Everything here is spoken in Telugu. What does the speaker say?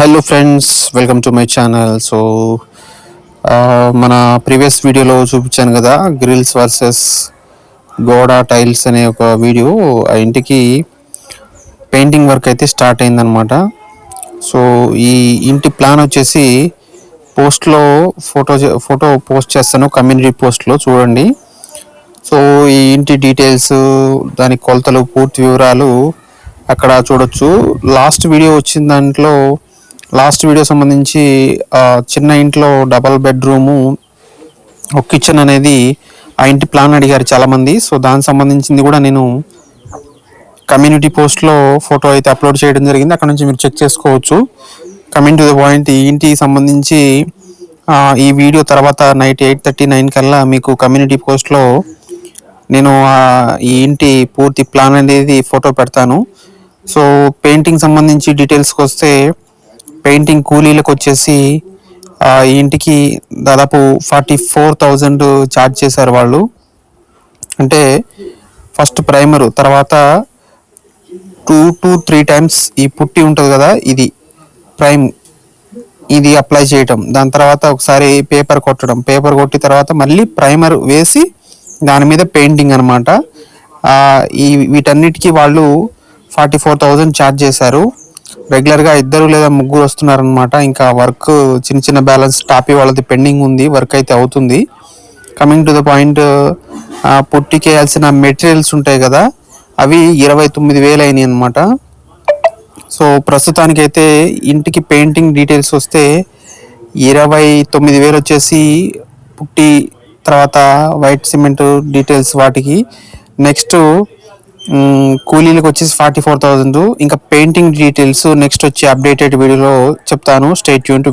Hello friends welcome to my channel so మన ప్రీవియస్ వీడియోలో చూపించాను కదా గ్రిల్స్ వర్సెస్ గోడ టైల్స్ అనే ఒక వీడియో ఆ ఇంటికి పెయింటింగ్ వర్క్ అయితే స్టార్ట్ అయిందనమాట సో ఈ ఇంటి ప్లాన్ వచ్చేసి పోస్ట్లో ఫోటో ఫోటో పోస్ట్ చేస్తాను కమ్యూనిటీ పోస్ట్లో చూడండి. సో ఈ ఇంటి డీటెయిల్స్ దాని కొలతలు పూర్తి వివరాలు అక్కడ చూడొచ్చు. లాస్ట్ వీడియో వచ్చిన దాంట్లో లాస్ట్ వీడియో సంబంధించి చిన్న ఇంట్లో డబల్ బెడ్రూము ఒక కిచెన్ అనేది ఆ ఇంటి ప్లాన్ అడిగారు చాలామంది. సో దానికి సంబంధించింది కూడా నేను కమ్యూనిటీ పోస్ట్లో ఫోటో అయితే అప్లోడ్ చేయడం జరిగింది. అక్కడ నుంచి మీరు చెక్ చేసుకోవచ్చు. కమింగ్ టు ద పాయింట్ ఈ ఇంటికి సంబంధించి ఈ వీడియో తర్వాత నైట్ ఎయిట్ థర్టీ నైన్ కల్లా మీకు కమ్యూనిటీ పోస్ట్లో నేను ఈ ఇంటి పూర్తి ప్లాన్ అనేది ఫోటో పెడతాను. సో పెయింటింగ్ సంబంధించి డీటెయిల్స్కి వస్తే పెయింటింగ్ కూలీలకు వచ్చేసి ఈ ఇంటికి దాదాపు ఫార్టీ ఫోర్ థౌజండ్ ఛార్జ్ చేశారు వాళ్ళు. అంటే ఫస్ట్ ప్రైమరు తర్వాత టూ టు త్రీ టైమ్స్ ఈ పుట్టి ఉంటుంది కదా ఇది ప్రైమ్. ఇది అప్లై చేయటం. దాని తర్వాత ఒకసారి పేపర్ కొట్టడం. పేపర్ కొట్టి తర్వాత మళ్ళీ ప్రైమర్ వేసి దాని మీద పెయింటింగ్ అనమాట ఈ వీటన్నిటికీ వాళ్ళు ఫార్టీ ఫోర్ థౌజండ్ ఛార్జ్ చేశారు. రెగ్యులర్గా ఇద్దరు లేదా ముగ్గురు వస్తున్నారనమాట ఇంకా వర్క్ చిన్న చిన్న బ్యాలెన్స్ టాపీ వాళ్ళది పెండింగ్ ఉంది వర్క్ అయితే అవుతుంది. కమింగ్ టు ద పాయింట్ పుట్టికేయాల్సిన మెటీరియల్స్ ఉంటాయి కదా అవి ఇరవై తొమ్మిది వేలు అయినాయి అనమాట సో ప్రస్తుతానికైతే ఇంటికి పెయింటింగ్ డీటెయిల్స్ వస్తే ఇరవై తొమ్మిది వేలు వచ్చేసి పుట్టి తర్వాత వైట్ సిమెంట్ డీటెయిల్స్ వాటికి. నెక్స్ట్ కూలీలకు వచ్చేసి ఫార్టీ ఫోర్ థౌజండ్. ఇంకా పెయింటింగ్ డీటెయిల్స్ నెక్స్ట్ వచ్చి అప్డేటెడ్ వీడియోలో చెప్తాను. State Yoon to